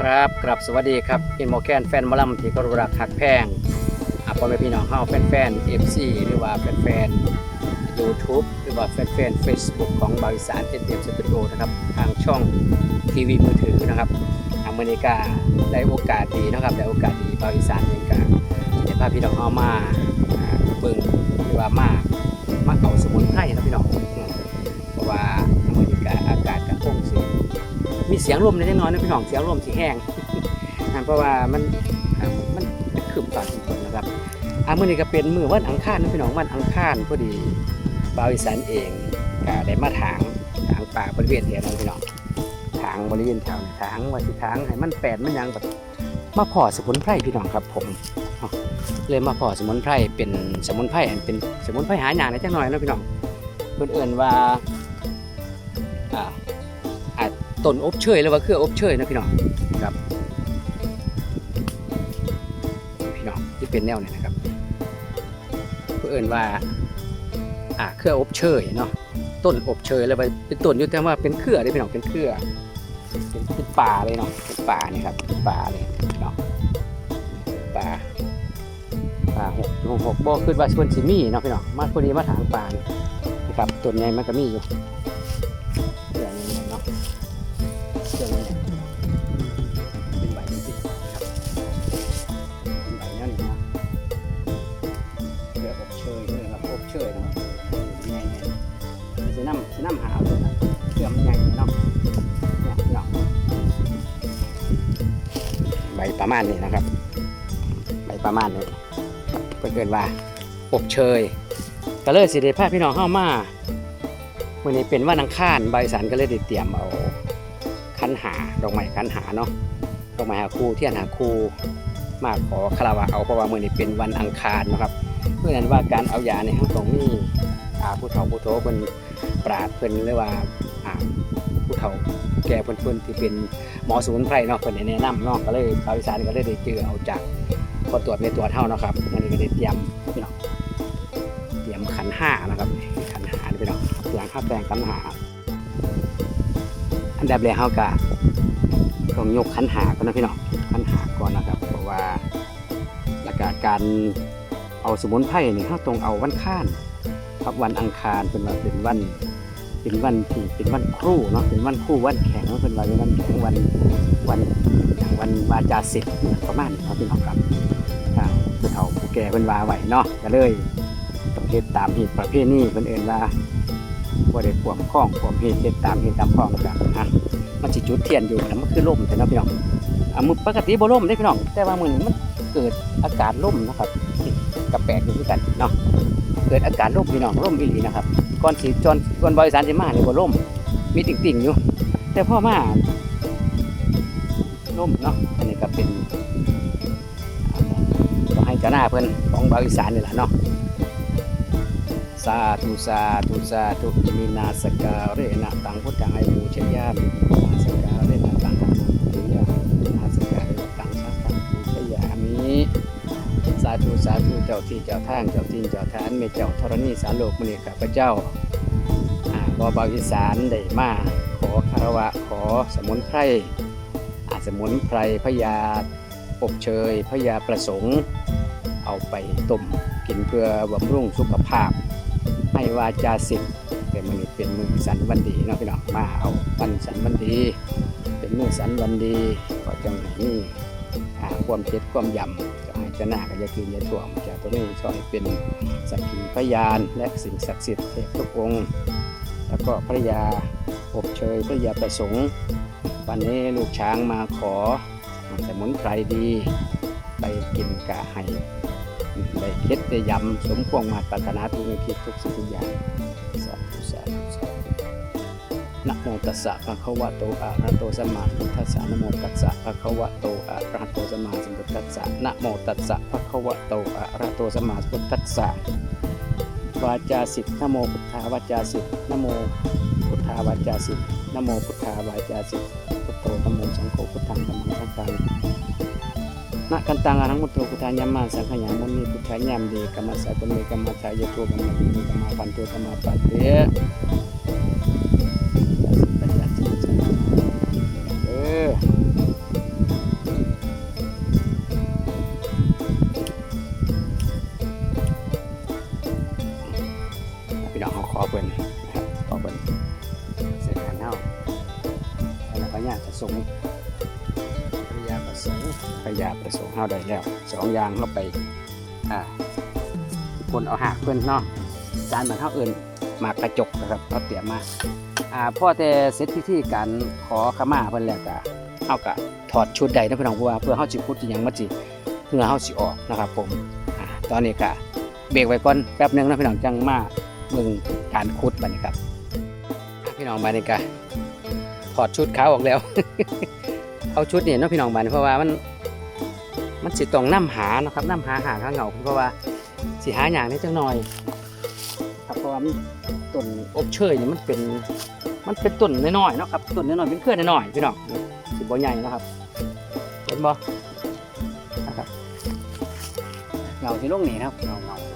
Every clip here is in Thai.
ครับกลับสวัสดีครับอินโมแกนแฟนมอลำที่กรุรักหักแพงอะพ่อแม่พี่น้องเฮาแฟนแฟนเอฟซีหรือว่าแฟนแฟนยูทูบหรือว่าแฟนแฟนเฟซบุ๊กของบริษัทเอ็นเอ็มสตูดิโอนะครับทางช่องทีวีมือถือนะครับอเมริกาได้โอกาสดีนะครับได้โอกาสดีบริษัทเองก็ได้พาพี่น้องเฮามาเบิ่งหรือว่ามามาเอาสมุนไพรนะพี่น้องเพราะว่าอเมริกาอาก มีเสียงลมเล็กน้อยนะพี่น้องเสียงลมสีแห้งเพราะว่ามันมันมันคืบตอนฝนนะครับอ่ามื่อนี้ก็เป็นมือวันอังคารนะพี่น้องวันอังคารพอดีบาวอีสานเองก็ได้มาถางถางป่าบริเวณแถวนั้นพี่น้องถางบริเวณแถวนี้ถางว่าสิถางให้มันแปลนมันยังแบบมาพอสมุนไพรพี่น้องครับ ผมเลยมาพอสมุนไพรเป็นสมุนไพรอันเป็นสมุนไพรหายากในจังหน่อยนะพี่น้องเพิ่นเอิ่นว่า ต้นอบเชยหรือว่าเครืออบเชยนะพี่น้องครับ พี่น้องที่เป็นแนวนี้นะครับเพื่อเอินว่าอ่าเครืออบเชยเนาะต้นอบเชยแล้วไปเป็นต้นอยุ่แต่ว่าเป็นเครือได้พี่น้องเป็นเครือเป็นเป็นป่าเลยเนาะเป็นป่านี่ครับเป็นป่าเลยเนาะป่าป่าหกหกหกบ่ขึ้นว่าชวนสิมีเนาะพี่น้องมาพอดีมาถางป่านี่นะครับต้นใหญ่มันก็มีอยู่ เดี๋ยวอบเชยด้วยนะครับอบเชยนะครับใหญ่ๆสีน้ำสีน้ำหาวเลยนะเครื่อมันใหญ่เนาะเนี่ยเนาะใบประมาณนี้นะครับ ใบประมาณนี้เพื่อเกินว่าอบเชยก็เลยสิเดพาพี่น้องเข้ามาวันนี้เป็นวันอังคารบริษัทก็เลยได้เตรียมเอาคันหาดอกไม้คันหาเนาะดอกไม้หาคู่เทียนหาคู่มาขอคารวะเอาเพราะว่าเมื้อนี้เป็นวันอังคารนะครับ พื่อนั้นว่าการเอายาเนี่ยเราต้องมีอ่าผู้เฒ่าผู้โตเพิ่นปราดเพิ่นหรือว่าอาผู้เฒ่าแก่เพิ่นเพิ่นที่เป็นหมอสมุนไพรเนาะเพิ่นแนะนำเนาะก็เลยชาวอีสานก็เลยได้เจอเอาจากพอตรวจในตัวเท่านะครับมื้อนี้ก็ได้เตรียมพี่น้องเตรียมขันห้านะครับขันหานี่พี่น้องเตรียมข้าวแปลงขันหาอันดับแรกเขาก็ต้องยกขันหาก่อนนะพี่น้องขันหาก่อนนะครับ เพราะว่าหลักการ เอาสมุนไพรนี่เขาต้องเอาวันข้านครับวันอังคารเป็นวันเป็นวันเป็นวันที่เป็นวันครู่เนาะเป็นวันครู่วันแข็งเป็นวันวันแข็งวันวันอย่างวันวาจาศิษย์ประมาณนี้ครับพี่น้องครับทางผู้เฒ่าผู้แก่เป็นวาไหวเนาะก็เลยต้องเฮ็ดตามเหตุประเพณีเป็นเอื่นว่าบ่ได้ควมคล้องควมเหตุเฮ็ดตามเหตุตามคล้องกันฮะมันสิจุดเทียนอยู่แล้วมันคือลมแต่เนาะพี่น้องอะมือปกติบ่ล่มเด้พี่น้องแต่ว่ามือนี้มันเกิดอาการลมนะครับ กับแปลกอยู่คือกันเนาะเกิดอาการลมพี่น้องลมอีหลีนะครับก่อนสิจอนก่อนบริษัทสิมาเนี่บ่มมีติ่งๆอยู่ แต่พ่อมาลมเนาะอันนี้ก็เป็นอ่าต้อให้เจ้าหน้าเพิ่นของบริษัทนี่แหละเนาะสาธุสาธุสาธุอิมินาสการเรนะตังพุทธังไอบูชยามินาสการเรนะาธุสาธุเจ้าที่เจ้าทางเจ้าทินเจ้าทานเมเจ้าธรณีสารโลกมณีข้าพเจ้าอ่าบอบาวิสานได้มาขอคารวะขอสมุนไพรอาสมุนไพรพญาอบเชยพญาประสงค์ เอาไปต้มกินเพื่อบำรุงสุขภาพ ให้วาจาสิทธิ์เป็นมือเป็นมือสันวันดีเนาะพี่น้องมาเอาวันสันวันดี เป็นมือสันวันดีก็จังให้มีอ่าความเจ็ดความยำ จะหน้าก็จะคืนยาถ่วมจะตัวนี้ช่วยเป็นสักขีพยานและสิ่งศักดิ์สิทธิ์เทพทุกองค์ แล้วก็พระยาอบเชยพระยาประสงค์ วันนี้ลูกช้างมาขอสมุนไพรดี ไปกินกะให้ได้เค็ดได้ยำสมควงมาตรปรานาทุกคิดทุกสิ่งทุกอย่างสาธุสาธุ นะโมตัสสะภะคะวะโตอะระหะโตสัมมาสัมพุทธัสสะนะโมตัสสะภะคะวะโตอะระหะโตสัมมาสัมพุทธัสสะนะโมตัสสะภะคะวะโตอะระหะโตสัมมาสัมพุทธัสสะวาจาสิทธิ์นะโมพุทธาวาจาสิทธิ์นะโมพุทธาวาจาสิทธิ์นะโมพุทธาวาจาสิทธิ์พุทโธธัมโมสังโฆพุทธังธัมมังสังฆังนะกันตังอรังมุตโตพุทธายามาสังขยามุนีพุทธายามเดกรรมสัตเมกรรมชายโยตกรรมดีกรรมปันโตกรรมปัตเต เฮาได้แล้วสองอย่างเราไปอ่าคนเอาหักเพิ่อนเนาะจานเหมือนเฮาเอิ้นมากระจกนะครับเราเตรียมมาอ่าพ่อแต่เสร็จพิธีการขอขมาเพิ่นแล้วก็เฮาก็ถอดชุดใดนะพี่น้องเพราะว่าเพื่อเฮาสิพุทธอหยังมาสิเพื่อเฮาสิออกนะครับ ผมอ่าตอนนี้ก็เบรกไว้ก่อนแป๊บหนึงนะพี่น้องจังมาเบิ่งการขุดบัดนี้ครับ พี่น้องบัดนี้ก็ถอดชุดขาวออกแล้ว เอาชุดเนี่เนาะพี่น้องบัดนี้เพราะว่ามัน มันสิต้องนํหานะครับนํหาหาข้างเหงาเพราะว่าสิหาอย่างนี้จังหน่อยครับเพราะว่ามันต้นอบเชยนี่มันเป็นมันเป็นต้นน้อยๆเนาะครับต้นน้อยๆเป็นเครือน้อยๆพี่น้องสิบ่ใหญ่นะครับเห็นบ่นะครับเงาที่ลงนี่นะครับเงาเงาเหงา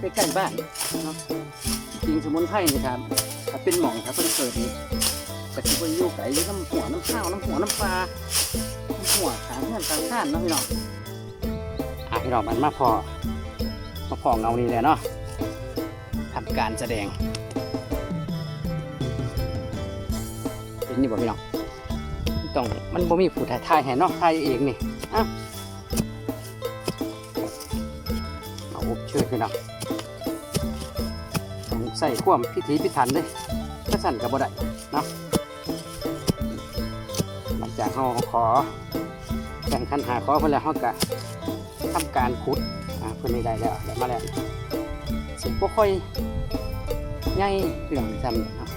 ใกล้ๆบ้านนะจริงสมุนไพรนี่ครับถ้าเป็นหม่องถ้าเป็นเกิดนี่ก็สิบ่อยู่ไก่อยู่น้ำหัวน้ำข้าวน้ำหัวน้ำปลาน้ำหัวขางเพื่อนกลางข้านเนาะพี่น้องอะพี่น้องมันมาพอมาพอเงานี่เลยเนาะทำการแสดงเป็นนี่บ่พี่น้องต้องมันบ่มีผู้ถ่ายถ่ายให้เนาะถ่ายเองนี่อะเอาอบเชื่อพี่น้อง ใส่ความพิถีพิถันเลยถ้าสั่นกับบ่ได้เนาะหลังจากเราขอแข่งขันหาขอเพื่อนแล้วเขาก็ทำการขุดอ่าเพื่อนได้แล้วได้มาแล้วสิบ่ค่อยง่ายเรื่องจำเนาะ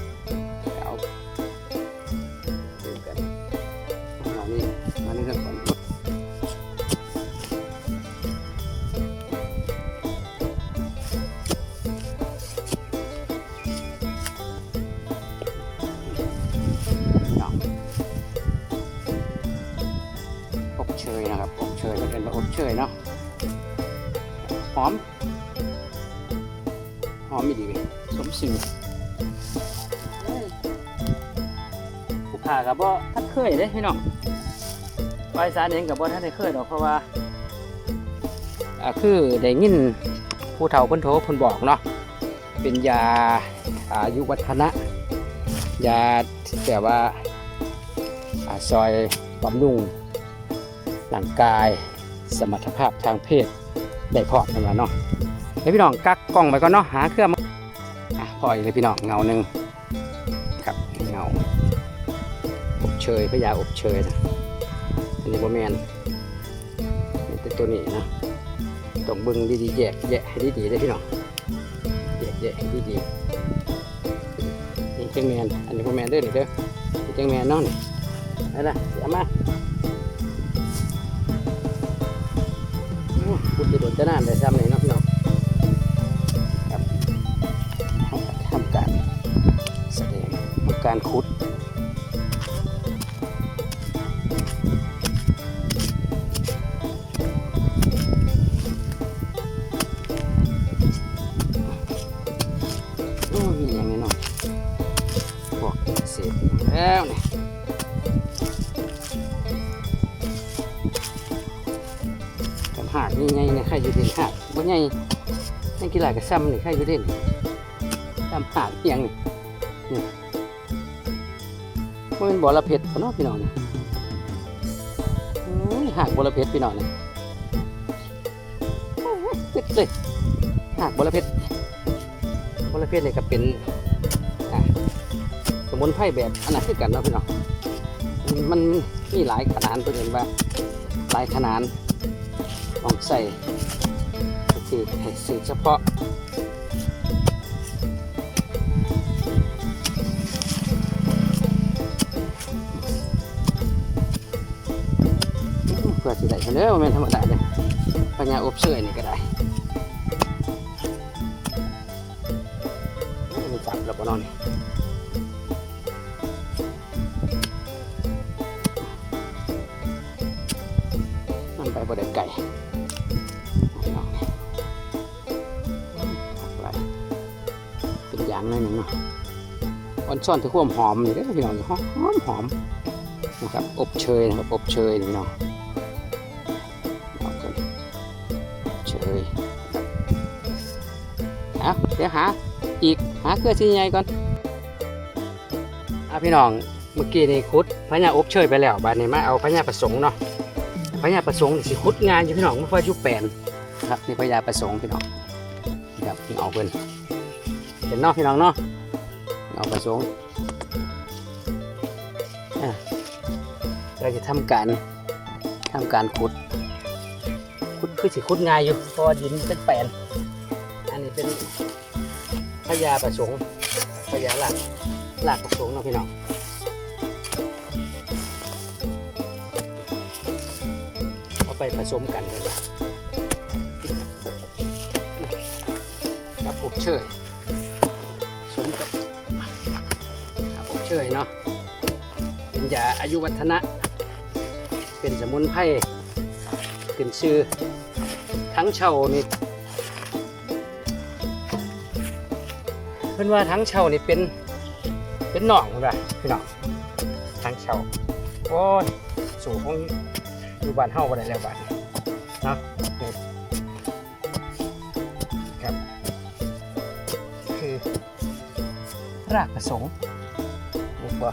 เป็นแบบอบเชยเนาะหอม หอมอีกดีเว้ยสมสื่อผู้ขากับบ่ท่านเคยเด้พี่น้องไปสารเองกับบ่ท่านได้เคยดอกเพราะว่าอาคือได้ยินผู้เฒ่าคนโทเพิ่นบอกเนาะเป็นยาอายุวัฒนะ ยาที่ว่าอ่าซอยบำรุงร่างกาย สมรรถภาพทางเพศได้พอมนั่นแหละเนาะเดี๋ยวพี่น้องกักกล้องไปก่อนเนาะหาเครื่องมาอะพออีกเลยพี่น้องเงาหนึ่งครับเงาอบเชยพญาอบเชยนะอันนี้โบแมนนี่เป็นตัวนี้นะต้องบิ่งดีๆแยกแยกให้ดีๆเลยพี่น้องแยกแยกให้ดีๆนี่จังแมนอันนี้พ่อแมนเด้อนี่เด้อนี่จังแมนเนาะนี่นั่นะเสียมา โอ้พูดจะโดนจะนานได้ซ้ำเลยเนาะพี่น้องครับทำการแสดงทำการขุด หากนี่ไงเนี่ยใครอยู่เด่นหากบ่ไงนี่กีฬากระซ้ำนี่ใครอยู่เด่นซ้ำหากเพียงนี่มันเป็นบ่อละเพ็ดพอเนาะพี่น้องนี่โอ้ยหากบ่อละเพ็ดพี่น้องนี่เพ็ดเลยหากบ่อละเพ็ดบ่อละเพ็ดนี่ก็เป็นสมุนไพรแบบอันนั้นคือกันเนาะพี่น้องมันมีหลายขนาดเพื่อนว่าหลายขนาด ต้องใส่สีให้สีเฉพาะเพื่อสิได้เสนอว่าเป็นธรรมดาเลยปัญญาอบเชยนี่ก็ได้ไม่จับแล้วปะเนอนนี่ อานี่อาไปเป็นอย่างหนึงเนาะออนซ่อนถือความหอมนี่เด้พี่น้องหอมหอมนะครับอบเชยนะครับอบเชยพี่น้องเชยเอาเดี๋ยวหาอีกหาเกลือชิ้นใหญ่ก่อนอะพี่น้องเมื่อกี้นี่คุดพญาอบเชยไปแล้วบาดนี้มาเอาพญาประสงค์เนาะพญาประสงค์สิคุดงานอยู่พี่น้องไม่ค่อยยุบแปลนนะครับนี่พญาประสงค์พี่น้องครับพี่เอาเพิ่น็นเนาะพี่น้องเนาะเอาปสงค์อะเราจะทำการทำการขุด ขุดคือสิขุดง่ายอยู่เพราะดินเป็นแปลนอันนี้เป็นพญาประสงค์พญาหลักหลักประสงค์เนาะพี่น้องเอาไปผสมกันเลยนะกับอบเชย กับอบเชยเนาะเป็นยาอายุวัฒนะ เป็นสมุนไพรเป็นชื่อทั้งเช่านี่เพิ่อนว่าทั้งเช่านี่เป็นเป็นหนองป่ะพี่น้องทั้งเช่าโอ้ยสู่ของอยู่บ้านเฮาบ่ได้แล้วบ้านนี้เนาะครับ คือรากประสงค์ นี่บ่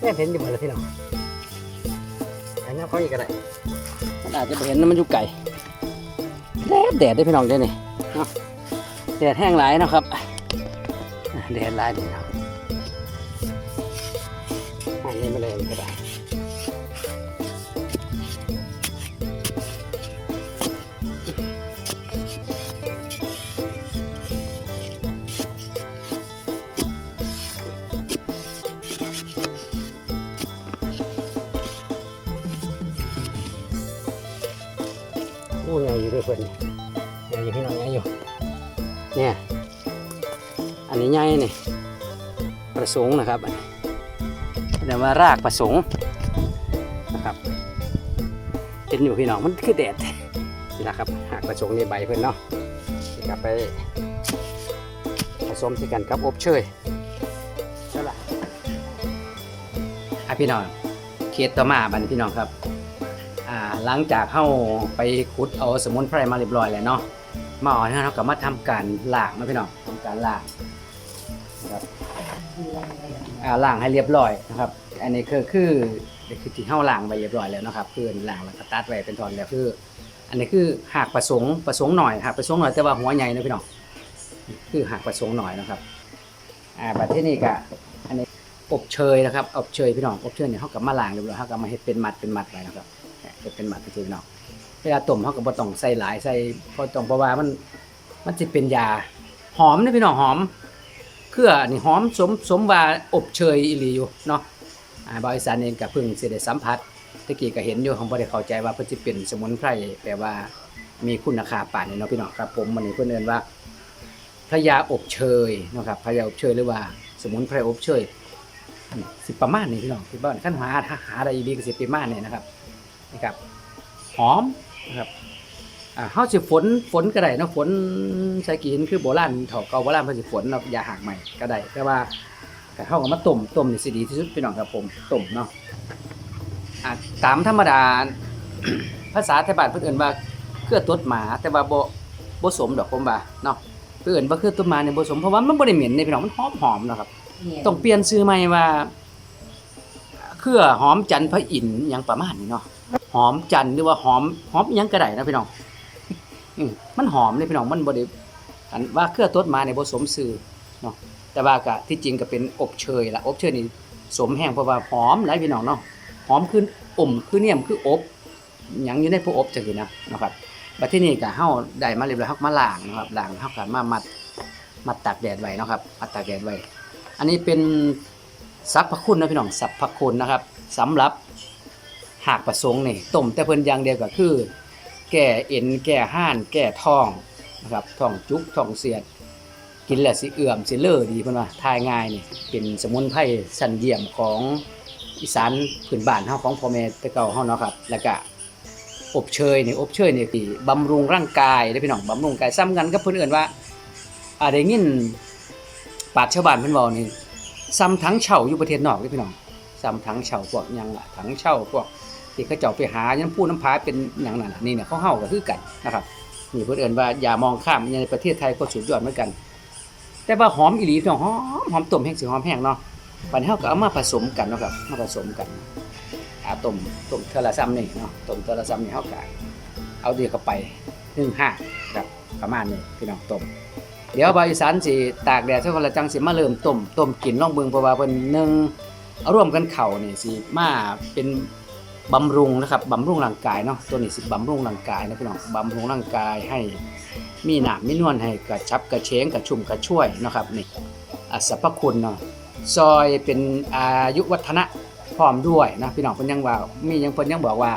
แม่เห็นอยู่บ่ล่ะพี่น้องอันนี้เขาอีกก็ได้มันอาจจะบ่เห็นนะมันอยู่ไกลแดดแดดได้อพี่น้องเด้อนี่แดดแห้งหลายเนาะครับแดดหลายดีเนาะ โอ้ยยังอยู่ด้วยเพื่อนยังอยู่พี่น้องยังอยู่เนี่ยอันนี้ใหญ่นี่ประสงค์นะครับอันนี้เรียว่ารากประสงค์นะครับเห็นอยู่พี่น้องมันคือแดดนี่นะครับหากประสงค์ในใบเพื่อนเนาะนี่ครับไปผสมที่กันกับอบเชยใช่ละอะพี่น้องเคสต่อมาบันพี่น้องครับ หลังจากเข้าไปขุดเอาสมุนไพรมาเรียบร้อยแล้วเนาะมาอาเนี่ยเราก็มาทำการล้างนะพี่น้องทำการล้างนะครับอ่าล้างให้เรียบร้อยนะครับ อันนี้คือคือคือที่เฮาล้างไปเรียบร้อยแล้วนะครับ คือล้างแล้วก็ตัดไว้เป็นตอนแล้วคือ อันนี้คือหากประสงค์ประสงค์หน่อยหากประสงค์หน่อยแต่ว่าหัวใหญ่นะพี่น้องคือหากประสงค์หน่อยนะครับอ่าบัดที่นี่ก็อันนี้อบเชยนะครับอบเชยพี่น้องอบเชยเนี่ยเฮาก็มาล้างเรียบร้อยเฮาก็มาเฮ็ดเป็นมัดเป็นมัดไว้นะครับ เฮ็ดเป็นมัดไปพี่น้องเวลาต้มเขาก็บ่ต้องใส่หลายใส่พอต้องเพราะว่ามันมันจะเป็นยาหอมนะพี่น้องหอมเครือนี่หอมสมสมว่าอบเชยอีหลีอยู่เนาะอ่าบริษัทเองก็เพิ่งเสิได้สัมผัสตะกี้ก็เห็นอยู่ผมบ่ได้เข้าใจว่าเพิ่นสิเป็นสมุนไพรแปลว่ามีคุณค่าป่านนี้เนาะพี่น้องครับ ผมวันนี้เพิ่นเอิ้นว่าพระยาอบเชยเนาะครับพระยาอบเชยหรือว่าสมุนไพรอบเชยสิประมาณนี้พี่น้องคือบ้านคันหาถ้าหาได้อีหลีก็สิประมาณนี้นะครับ นี่ครับหอมนะครับอ่าเฮาสิฝนฝนก็ได้เนาะฝนใส่กินคือโบราณเฒ่าเก่าโบราณเพิ่นสิฝนเนาะอย่าหักใหม่ก็ได้แต่ว่าก็เฮาก็มาต้มต้มนี่สิดีที่สุดพี่น้องครับผมต้มเนาะอ่าตามธรรมดาภาษาไทยบ้านเพิ่นเอิ้นว่าเครือตดหมาแต่ว่าบ่บ่สมดอกผมว่าเนาะเพิ่นเอิ้นว่าเครือตดหมาเนี่ยบ่สมเพราะว่ามันบ่ได้เหม็นนี่พี่น้องมันหอมหอมๆเนาะครับต้องเปลี่ยนชื่อใหม่ว่า เครือหอมจันทร์พระอินทร์หยังประมาณนี้เนาะหอมจันทร์หรือว่าหอมหอมยังก็ไดนะพี่น้องอืมมันหอมเลยพี่น้องมันบ่ได้อันว่าเครือตดมาในยบ่สมซื่อเนาะแต่ว่าก็ที่จริงก็เป็นอบเชยละอบเชยนี่สมแห้งเพราะว่าหอมหลายพี่น้องเนาะหอมคืออมคือเนี่ยมคืออบหยังอยู่ในพวกอบจังซี่นะนะครับบัดที่นี่ก็เฮาได้มาเรียบร้อยเฮามาล้างนะครับล้างเฮาก็มามัดมัดตากแดดไว้นะครับมัดตากแดดไว้ อันนี้เป็น สรรพคุณนะพี่น้องสรรพคุณนะครับสำหรับหากประสงค์นี่ต้มแต่เพิ่นอย่างเดียวก็คือ แก้เอ็นแก้ห้าน แก้ท้องนะครับท้องจุกท้องเสียด กินแล้วสิเอื่อมสิเลอดีเพิ่นว่าทายง่ายนี่เป็นสมุนไพรสันเยี่ยมของอีสานพื้นบ้านเฮาของพ่อแม่แต่เก่าเฮาเนาะครับแล้วก็อบเชยนี่อบเชยนี่คือบำรุงร่างกายเด้พี่น้องบำรุงกายซ้ำกันกับเพิ่อนเอิ้นว่าอ่าได้ยินปากชาวบ้านเพิ่นเว้านี่ ซ้ำทั้งเฉาอยู่ประเทศนอกเด้อพี่น้องซ้ำทั้งเฉาพวกยังล่ะทั้งเฉาพวกที่เขาเจ้าไปหายังพูน้ำพาเป็นหยังนั่นนี่เนี่ยเขาเฮาก็คือกันนะครับนี่เพิ่อนเอิ้นว่าอย่ามองข้ามในประเทศไทยก็สุดยอดเหมือนกัน แต่ว่าหอมอีหลีพี่น้องหอมหอมต้มแห้งสิหอมแห้งเนาะบันี้เฮาก็เอามาผสมกันนะครับมาผสมกันอ่าต้มต้มเทอละซ้ำนี่เนาะต้มเทอละซ้ำนี่เฮาก็เอาเดียวเข้าไป1 5ครับประมาณนี้พี่น้องต้ม เดี๋ยวบาวอีสานสิตากแดดซะก่อนละจังสิมาเริ่มต้มต้มกินลองเบิ่งเพราะว่าเพิ่นหนึ่งเอาร่วมกันเข้านี่สิมาเป็นบำรุงนะครับบำรุงร่างกายเนาะตัวนี้สิบำรุงร่างกายนะพี่น้องบำรุงร่างกายให้มีหนามมีนวลให้กระชับกระเฉงกระชุ่มกระช่วยนะครับนี่อสรรพคุณเนาะซอยเป็นอายุวัฒนะพร้อมด้วยนะพี่น้องเพิ่นยังว่ามียังเพิ่นยังบอกว่า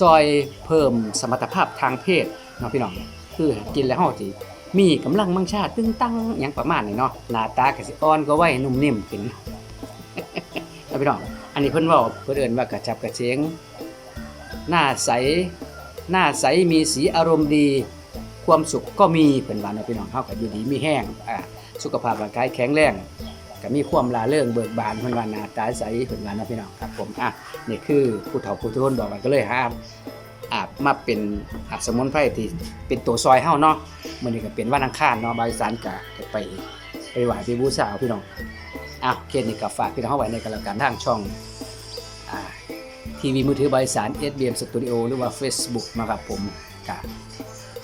ซอยเพิ่มสมรรถภาพทางเพศเนาะพี่น้องคือกินแล้วเฮาสิ มีกำลังมังชาตึงตั้งหยังประมาณนี้เนาะหน้าตากสิอ่อนก็ไว้นุ่มนิ่มขึ้นนะพี่น้องอันนี้เพิ่นว้าเพิ่นเอิ้นว่ากระชับกระเฉงหน้าใสหน้าใสมีสีอารมณ์ดี ความสุขก็มีเป็นวันนะพี่น้องเฮาก็อยู่ดีมีแห้งอ่าสุขภาพร่างกายแข็งแรงก็มีความลาเริงเบิกบานเพิ่นว่าหน้าตาใสเพิ่นว่านะพี่น้องครับผมอะนี่คือผู้เฒ่าผู้ทุนบอกไว้ก็เลยหา อาบมาเป็นอาสมุนไพรที่เป็นตัวซอยเฮาเนาะมื้อนี้ก็เป็นวันอังคารเนาะบริษัทก็ไปไปไหวไปบูชาเอาพี่น้องอะเคสนี้ก็ฝากพี่น้องเฮาไว้ในกันแล้วกันทางช่องทีวีมือถือบริษัท SBM Studio หรือว่า Facebook นะครับผมก็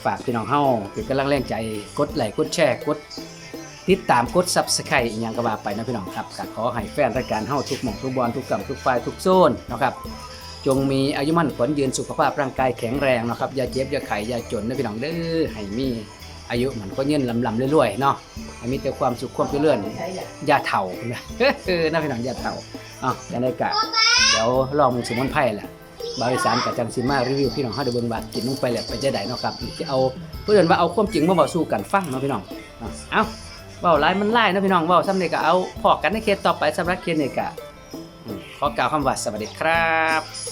ฝากพี่น้องเฮาเป็นกำลังแรงใจกดไลค์กดแชร์กดติดตามกด Subscribe อีกอย่างก็ว่าไปนะพี่น้องครับก็ขอให้แฟนรายการเฮาทุกหม่องทุกบอลทุกกำทุกฝ่ายทุกโซนนะครับ จงมีอายุมั่นขวัญยืนสุขภาพร่างกายแข็งแรงนะครับอย่าเจ็บอย่าไข้อย่าจนนะพี่น้องเด้อให้มีอายุมันก็ยืนลำลำๆรวยๆเนาะให้มีแต่ความสุขความเจริญอย่าเฒ่านะเออนะพี่น้องอย่าเฒ่าอะจังได๋กะเดี๋ยวลองสมุนไพรแหละบริษัทกับจังสิมารีวิวพี่น้องเฮาได้เบิ่งว่ากินลงไปแหล้วเป็นจังไดเนาะครับสิเอาเพิ่อนว่าเอาความจริงมาเว้าสู่กันฟังเนาะพี่น้องเอ้าเว้าหลายมันหลายเนะพี่น้องเว้าซ้ำเนี่ก็เอาพอกันในเคสต่อไปสำหรับเคสเนี้ก็อืมขอกล่าวคำว่าสวัสดีครับ